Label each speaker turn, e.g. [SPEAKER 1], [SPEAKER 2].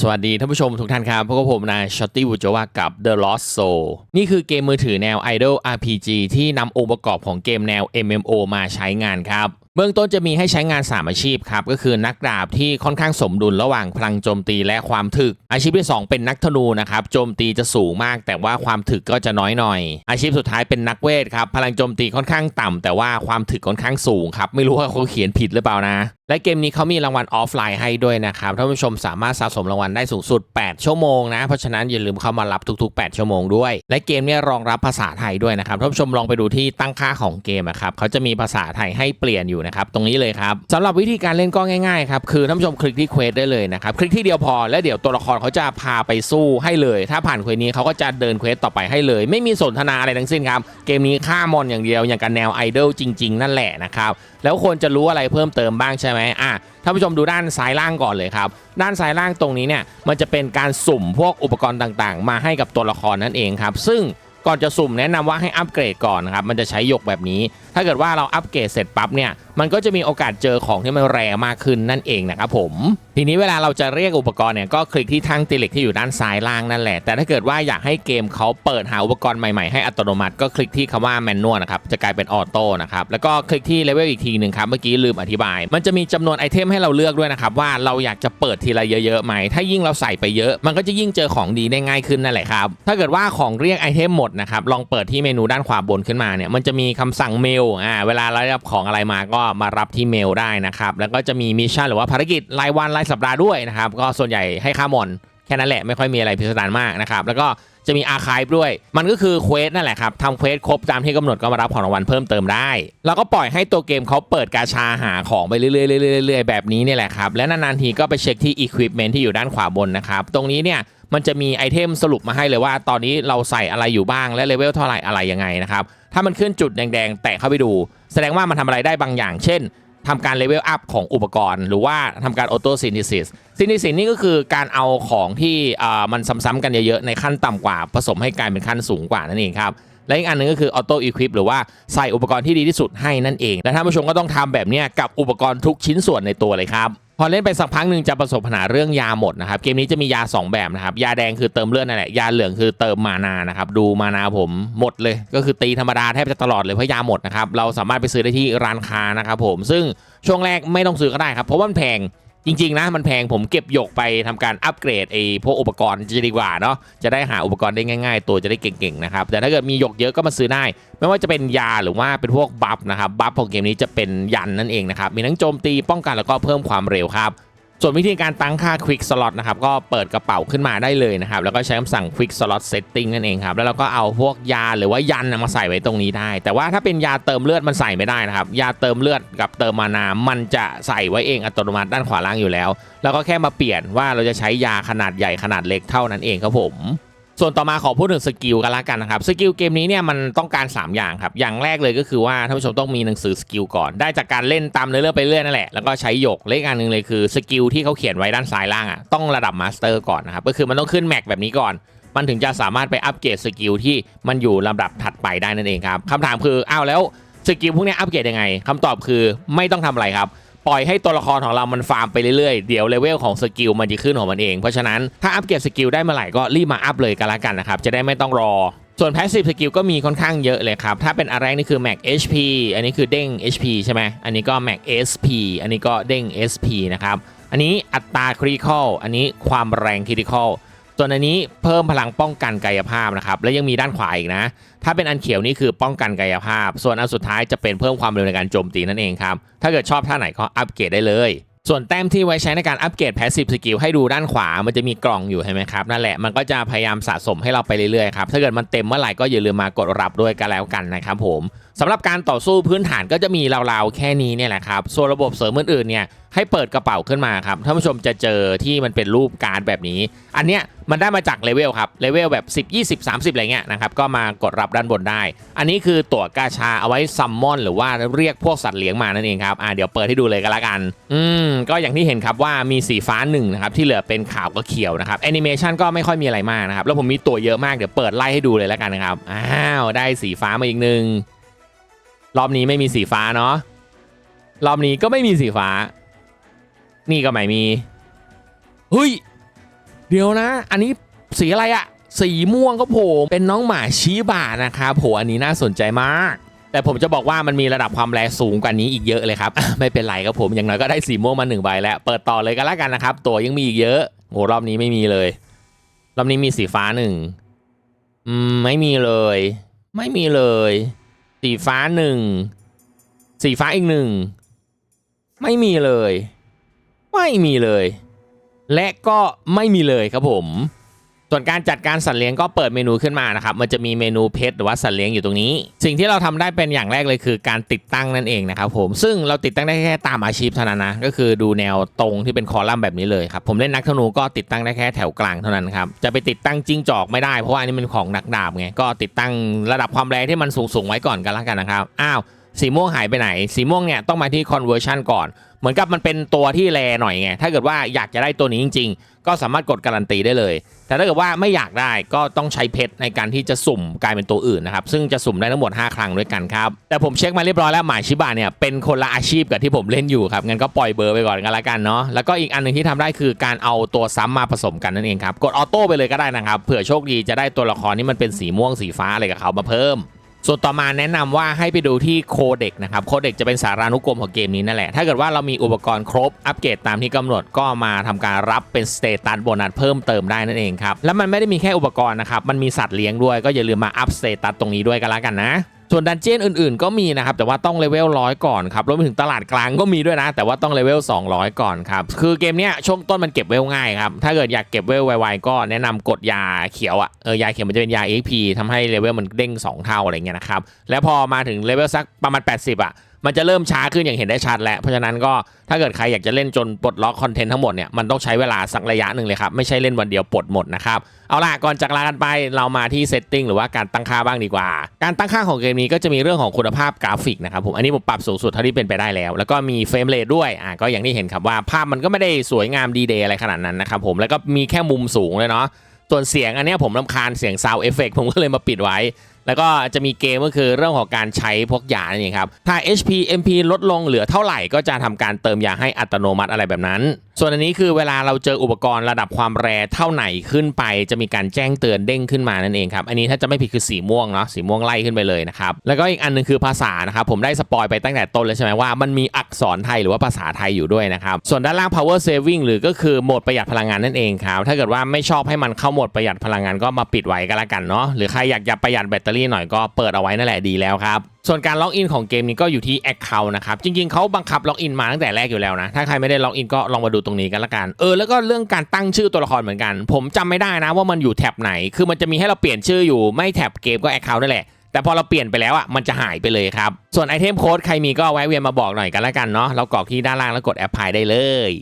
[SPEAKER 1] สวัสดีท่านผู้ชมทุกท่านครับพบกับผมนายชอตตี้บูจวากับ The Lost Soul นี่คือเกมมือถือแนว Idol RPG ที่นำองค์ประกอบของเกมแนว MMO มาใช้งานครับ เบื้องต้นจะมีให้ใช้งาน 3 อาชีพครับ ก็คือนักดาบที่ค่อนข้างสมดุลระหว่างพลังโจมตีและความถึก อาชีพที่ 2 เป็นนักธนูนะครับโจมตีจะสูงมาก แต่ว่าความถึกก็จะน้อยหน่อย อาชีพสุดท้ายเป็นนักเวทครับพลังโจมตีค่อนข้างต่ำแต่ว่าความถึกค่อนข้างสูงครับไม่รู้ว่าเขาเขียนผิดหรือเปล่านะ และเกมนี้เขามีรางวัลออฟไลน์ให้ด้วยนะครับท่านผู้ชมสามารถสะสมรางวัลได้สูงสุด 8 ชั่วโมงนะเพราะฉะนั้นอย่าลืมเข้ามารับทุก ๆ 8 ชั่วโมงด้วย และเกมนี้รองรับภาษาไทยด้วยนะครับท่านผู้ชมลองไปดูที่ตั้งค่าของเกมนะครับเขาจะมีภาษาไทยให้เปลี่ยนอยู่นะครับตรงนี้เลยครับสำหรับวิธีการเล่นก็ง่ายๆครับคือท่านผู้ชมคลิกที่เควสได้เลยนะครับคลิกที่เดียวพอแล้วเดี๋ยวตัวละครเขาจะพาไปสู้ให้เลย ถ้าผ่านเควสนี้เขาก็จะเดินเควสต่อไปให้เลย ไม่มีสนทนาอะไรทั้งสิ้นครับเกมนี้ฆ่ามอนอย่างเดียวอย่างกับแนวไอดอลจริง ๆ นั่นแหละนะครับแล้วควรจะรู้อะไรเพิ่มเติมบ้างใช่ไหมอะท่านผู้ชมดูด้านซ้ายล่างก่อนเลยครับ ด้านซ้ายล่างตรงนี้เนี่ยมันจะเป็นการสุ่มพวกอุปกรณ์ต่างๆ มาให้กับตัวละครนั่นเองครับ ซึ่งก่อนจะสุ่มแนะนำว่าให้อัปเกรดก่อนนะครับ มันจะใช้หยกแบบนี้ ถ้าเกิดว่าเราอัปเกรดเสร็จปั๊บเนี่ย มันก็จะมีโอกาสเจอของที่มันแรงมากขึ้นนั่นเองนะครับผม ทีนี้เวลาเราจะเรียกอุปกรณ์เนี่ยก็คลิกที่ทางตีเล็กที่อยู่ด้านซ้ายล่างนั่นแหละ แต่ถ้าเกิดว่าอยากให้เกมเขาเปิดหาอุปกรณ์ใหม่ๆให้อัตโนมัติก็คลิกที่คำว่าแมนนวลนะครับจะกลายเป็นออโต้นะครับแล้วก็คลิกที่เลเวลอีกทีหนึ่งครับเมื่อกี้ลืมอธิบาย มันจะมีจำนวนไอเทมให้เราเลือกด้วยนะครับว่าเราอยากจะเปิดทีละเยอะๆไหมถ้ายิ่งเราใส่ไปเยอะ มันก็จะยิ่งเจอของดีได้ง่ายขึ้นนั่นแหละครับถ้าเกิดว่าของเรียกไอเทมหมดนะครับลองเปิดที่เมนูด้านขวาบนขึ้นมาเนี่ยมันจะมีคำสั่งเมลอ่าเวลาเราได้รับของอะไรมาก็มารับที่เมลได้นะครับ แล้วก็จะมีมิชชั่นหรือว่าภารกิจรายวันรายสัปดาห์ด้วยนะครับ ก็ส่วนใหญ่ให้ค่ามอนแค่นั้นแหละไม่ค่อยมีอะไรพิสดารมากนะครับ แล้วก็จะมีอาร์คายด้วย มันก็คือเควสนั่นแหละครับทำเควสครบตามที่กำหนดก็มารับของรางวัลเพิ่มเติมได้ แล้วก็ปล่อยให้ตัวเกมเขาเปิดกาชาหาของไปเรื่อยๆๆๆแบบนี้เนี่ยแหละครับ และนานๆทีก็ไปเช็คที่ Equipment ที่อยู่ด้านขวาบนนะครับ ตรงนี้เนี่ยมันจะมีไอเทมสรุปมาให้เลยว่า ตอนนี้เราใส่อะไรอยู่บ้างและเลเวลเท่าไหร่อะไรยังไงนะครับ ถ้ามันขึ้นจุดแดงๆ แตะเข้าไปดู แสดงว่ามันทำอะไรได้บางอย่าง เช่นทำการเลเวลอัพของอุปกรณ์ หรือว่าทำการออโต้ซินิซิสซินิซิสนี่ก็คือการเอาของที่มันซ้ำๆกันเยอะๆ ในขั้นต่ำกว่า ผสมให้กลายเป็นขั้นสูงกว่านั่นเองครับและอีกอันหนึงก็คือออโต้อีควิปหรือว่าใส่อุปกรณ์ที่ดีที่สุดให้นั่นเอง และท่านผู้ชมก็ต้องทำแบบนี้กับอุปกรณ์ทุกชิ้นส่วนในตัวเลยครับ พอเล่นไปสักพักหนึ่งจะประสบปัญหาเรื่องยาหมดนะครับ เกมนี้จะมียา 2 แบบนะครับ ยาแดงคือเติมเลือดนั่นแหละ ยาเหลืองคือเติมมานานะครับ ดูมานาผมหมดเลย ก็คือตีธรรมดาแทบจะตลอดเลยเพราะยาหมดนะครับ เราสามารถไปซื้อได้ที่ร้านค้านะครับผม ซึ่งช่วงแรกไม่ต้องซื้อก็ได้ครับ เพราะมันแพง จริงๆนะมันแพงผมเก็บหยกไปทำการอัปเกรดไอ้พวกอุปกรณ์จะดีกว่าเนาะจะได้หาอุปกรณ์ได้ง่าย ๆ ตัวจะได้เก่งๆนะครับแต่ถ้าเกิดมีหยกเยอะก็มาซื้อได้ ไม่ว่าจะเป็นยาหรือว่าเป็นพวกบัฟนะครับบัฟของเกมนี้จะเป็นยันนั่นเองนะครับมีทั้งโจมตีป้องกันแล้วก็เพิ่มความเร็วครับ ส่วนวิธีการตั้งค่า Quick Slot นะครับก็เปิดกระเป๋าขึ้นมาได้เลยนะครับแล้วก็ใช้คำสั่ง Quick Slot Setting นั่นเองครับแล้วเราก็เอาพวกยาหรือว่ายันมาใส่ไว้ตรงนี้ได้ แต่ว่าถ้าเป็นยาเติมเลือดมันใส่ไม่ได้นะครับยาเติมเลือดกับเติมมานามันจะใส่ไว้เองอัตโนมัติด้านขวาล่างอยู่แล้ว แล้วก็แค่มาเปลี่ยนว่าเราจะใช้ยาขนาดใหญ่ขนาดเล็กเท่านั้นเองครับผม ส่วนต่อมาขอพูดถึงสกิลกันละกันนะครับสกิลเกมนี้เนี่ยมันต้องการ 3 อย่างครับ อย่างแรกเลยก็คือว่าท่านผู้ชมต้องมีหนังสือสกิลก่อน ได้จากการเล่นตามเนื้อเรื่องไปเรื่อยนั่นแหละ แล้วก็ใช้หยกเลขอันหนึ่งเลยคือสกิลที่เขาเขียนไว้ด้านซ้ายล่างอะต้องระดับมาสเตอร์ก่อนนะครับก็คือมันต้องขึ้นแม็กแบบนี้ก่อน มันถึงจะสามารถไปอัปเกรดสกิลที่มันอยู่ลำดับถัดไปได้นั่นเองครับคำถามคืออ้าวแล้วสกิลพวกนี้อัปเกรดยังไงคำตอบคือไม่ต้องทำอะไรครับ ปล่อยให้ตัวละครของเรามันฟาร์มไปเรื่อยๆ เดี๋ยวเลเวลของสกิลมันจะขึ้นของมันเอง เพราะฉะนั้นถ้าอัปเกรดสกิลได้เมื่อไหร่ก็รีบมาอัพเลยกันละกันนะครับ จะได้ไม่ต้องรอ ส่วน Passive Skill ก็มีค่อนข้างเยอะเลยครับ ถ้าเป็นอะไรนี่คือ Max HP อันนี้คือเด้ง HP ใช่ไหมอันนี้ก็ Max SP อันนี้ก็เด้ง SP นะครับ อันนี้อัตรา Critical อันนี้ความแรง Critical ส่วนอันนี้เพิ่มพลังป้องกันกายภาพนะครับ และยังมีด้านขวาอีกนะ ถ้าเป็นอันเขียวนี่คือป้องกันกายภาพ ส่วนอันสุดท้ายจะเป็นเพิ่มความเร็วในการโจมตีนั่นเองครับ ถ้าเกิดชอบท่าไหนก็อัปเกรดได้เลย ส่วนแต้มที่ไว้ใช้ในการอัปเกรด Passive Skill ให้ดูด้านขวา มันจะมีกล่องอยู่ใช่ไหมครับ นั่นแหละ มันก็จะพยายามสะสมให้เราไปเรื่อยๆครับ ถ้าเกิดมันเต็มเมื่อไหร่ก็อย่าลืมมากดรับด้วยกันแล้วกันนะครับผมสำหรับการต่อสู้พื้นฐานก็จะมีราวๆแค่นี้เนี่ยแหละครับ ส่วนระบบเสริมอื่นๆเนี่ยให้เปิดกระเป๋าขึ้นมาครับ ท่านผู้ชมจะเจอที่มันเป็นรูปการ์ดแบบนี้ อันเนี้ย มันได้มาจากเลเวลครับเลเวลแบบ 10 20 30 อะไรเงี้ยนะครับก็มากดรับด้านบนได้ อันนี้คือตั๋วกาชาเอาไว้ซัมมอนหรือว่าเรียกพวกสัตว์เลี้ยงมานั่นเองครับอ่าเดี๋ยวเปิดให้ดูเลยก็แล้วกัน อืมก็อย่างที่เห็นครับว่ามีสีฟ้าหนึ่งนะครับที่เหลือเป็นขาวกับเขียวนะครับแอนิเมชันก็ไม่ค่อยมีอะไรมากนะครับแล้วผมมีตัวเยอะมากเดี๋ยวเปิดไล่ให้ดูเลยแล้วกันนะครับอ้าวได้สีฟ้ามาอีกหนึ่งรอบนี้ไม่มีสีฟ้าเนาะรอบนี้ก็ไม่มีสีฟ้า นี่ก็ไม่มีเฮ้ย เดี๋ยวนะ อันนี้สีอะไรอะสีม่วงก็ผมเป็นน้องหมาชิบะนะครับโหอันนี้น่าสนใจมาก แต่ผมจะบอกว่ามันมีระดับความแรงสูงกว่านี้อีกเยอะเลยครับ ไม่เป็นไรครับผมอย่างน้อยก็ได้สีม่วงมาหนึ่งใบแล้วเปิดต่อเลยกันแล้วกันนะครับ ตัวยังมีอีกเยอะโหรอบนี้ไม่มีเลย รอบนี้มีสีฟ้าหนึ่งอืมไม่มีเลย ไม่มีเลย สีฟ้าหนึ่งสีฟ้าอีกหนึ่งไม่มีเลย ไม่มีเลย และก็ไม่มีเลยครับผม ส่วนการจัดการสัตว์เลี้ยงก็เปิดเมนูขึ้นมานะครับ มันจะมีเมนูเพชหรือว่าสัตว์เลี้ยงอยู่ตรงนี้ สิ่งที่เราทำได้เป็นอย่างแรกเลยคือการติดตั้งนั่นเองนะครับผม ซึ่งเราติดตั้งได้แค่ตามอาชีพเท่านั้นนะ ก็คือดูแนวตรงที่เป็นคอลัมน์แบบนี้เลยครับ ผมเล่นนักธนูก็ติดตั้งได้แค่แถวกลางเท่านั้นครับ จะไปติดตั้งจิ้งจอกไม่ได้เพราะว่าอันนี้เป็นของนักดาบไง ก็ติดตั้งระดับความแรงที่มันสูงๆไว้ก่อนกันแล้วกันนะครับ อ้าว สีม่วงหายไปไหน สีม่วงเนี่ยต้องมาที่ conversion ก่อน เหมือนกับมันเป็นตัวที่แรหน่อยไง ถ้าเกิดว่าอยากจะได้ตัวนี้จริง ๆ ก็สามารถกดการันตีได้เลย แต่ถ้าเกิดว่าไม่อยากได้ก็ต้องใช้เพชรในการที่จะสุ่มกลายเป็นตัวอื่นนะครับ ซึ่งจะสุ่มได้ทั้งหมด 5 ครั้งด้วยกันครับ แต่ผมเช็คมาเรียบร้อยแล้วหมาชิบะเนี่ยเป็นคนละอาชีพกับที่ผมเล่นอยู่ครับ งั้นก็ปล่อยเบอร์ไปก่อนกันละกันเนาะ แล้วก็อีกอันหนึ่งที่ทำได้คือการเอาตัวซ้ำมาผสมกันนั่นเองครับ กดออโต้ไปเลยก็ได้นะครับ เผื่อโชคดีจะได้ตัวละครที่มันเป็นสีม่วงสีฟ้าอะไรกับเขามาเพิ่ม ส่วนต่อมาแนะนำว่าให้ไปดูที่โคเด็กนะครับโคเด็กจะเป็นสารานุกรมของเกมนี้นั่นแหละ ถ้าเกิดว่าเรามีอุปกรณ์ครบอัปเกรดตามที่กำหนดก็มาทำการรับเป็นสเตตัสโบนัสเพิ่มเติมได้นั่นเองครับ แล้วมันไม่ได้มีแค่อุปกรณ์นะครับ มันมีสัตว์เลี้ยงด้วยก็อย่าลืมมาอัพสเตตัสตรงนี้ด้วยกันละกันนะ ส่วนดันเจี้ยนอื่นๆ ก็มีนะครับ แต่ว่าต้องเลเวลร้อยก่อนครับรวมไปถึงตลาดกลางก็มีด้วยนะ แต่ว่าต้องเลเวล200 ก่อนครับ คือเกมเนี้ยช่วงต้นมันเก็บเวลง่ายครับ ถ้าเกิดอยากเก็บเวลไวๆก็แนะนำกดยาเขียวอะเออยาเขียวมันจะเป็นยา XP ทำให้เลเวลมันเด้ง 2 เท่าอะไรเงี้ยนะครับ แล้วพอมาถึงเลเวลสักประมาณ 80 อะ มันจะเริ่มช้าขึ้นอย่างเห็นได้ชัดแล้ว เพราะฉะนั้นก็ถ้าเกิดใครอยากจะเล่นจนปลดล็อกคอนเทนต์ทั้งหมดเนี่ยมันต้องใช้เวลาสักระยะหนึ่งเลยครับ ไม่ใช่เล่นวันเดียวปลดหมดนะครับ เอาล่ะ ก่อนจากลากันไปเรามาที่เซตติ้งหรือว่าการตั้งค่าบ้างดีกว่า การตั้งค่าของเกมนี้ก็จะมีเรื่องของคุณภาพกราฟิกนะครับผมอันนี้ผมปรับสูงสุดเท่าที่เป็นไปได้แล้ว แล้วก็มีเฟรมเรทด้วยอะก็อย่างที่เห็นครับว่าภาพมันก็ไม่ได้สวยงามดีเดย์อะไรขนาดนั้นนะครับผมแล้วก็มีแค่มุมสูงเลยเนาะส่วนเสียงอันนี้ผมรำคาญเสียงซาวเอฟเฟกผมก็เลยมาปิดไว้ แล้วก็จะมีเกมก็คือเรื่องของการใช้พวกยานั่นเองครับถ้า HP MP ลดลงเหลือเท่าไหร่ก็จะทำการเติมยาให้อัตโนมัติอะไรแบบนั้นส่วนอันนี้คือเวลาเราเจออุปกรณ์ระดับความแรงเท่าไหนขึ้นไป จะมีการแจ้งเตือนเด้งขึ้นมานั่นเองครับอันนี้ถ้าจะไม่ผิดคือสีม่วงเนาะสีม่วงไล่ขึ้นไปเลยนะครับแล้วก็อีกอันหนึงคือภาษานะครับผมได้สปอยไปตั้งแต่ต้นแล้วใช่ไหมว่ามันมีอักษรไทยหรือว่าภาษาไทยอยู่ด้วยนะครับส่วนด้านล่าง power saving หรือก็คือโหมดประหยัดพลังงานนั่นเองครับถ้าเกิดว่าไม่ชอบให้มันเข้าโหมดประหยัดพลังงานก็มาปิดไว้ก็แล้วกันเนาะหรือใครอยากจะประหยัดแบตเตอรี่หน่อยก็เปิดเอาไว้นั่นแหละดีแล้วครับ ส่วนการล็อกอินของเกมนี้ก็อยู่ที่ Account นะครับ จริงๆเขาบังคับล็อกอินมาตั้งแต่แรกอยู่แล้วนะ ถ้าใครไม่ได้ล็อกอินก็ลองมาดูตรงนี้กันละกัน เออ แล้วก็เรื่องการตั้งชื่อตัวละครเหมือนกัน ผมจำไม่ได้นะว่ามันอยู่แท็บไหน คือมันจะมีให้เราเปลี่ยนชื่ออยู่ ไม่แท็บเกมก็ Account นั่นแหละแต่พอเราเปลี่ยนไปแล้วอะมันจะหายไปเลยครับ ส่วนไอเทมโค้ดใครมีก็แวะเวียนมาบอกหน่อยกันละกันเนาะเรากรอกที่ด้านล่างแล้วกดแอปพลายได้เลย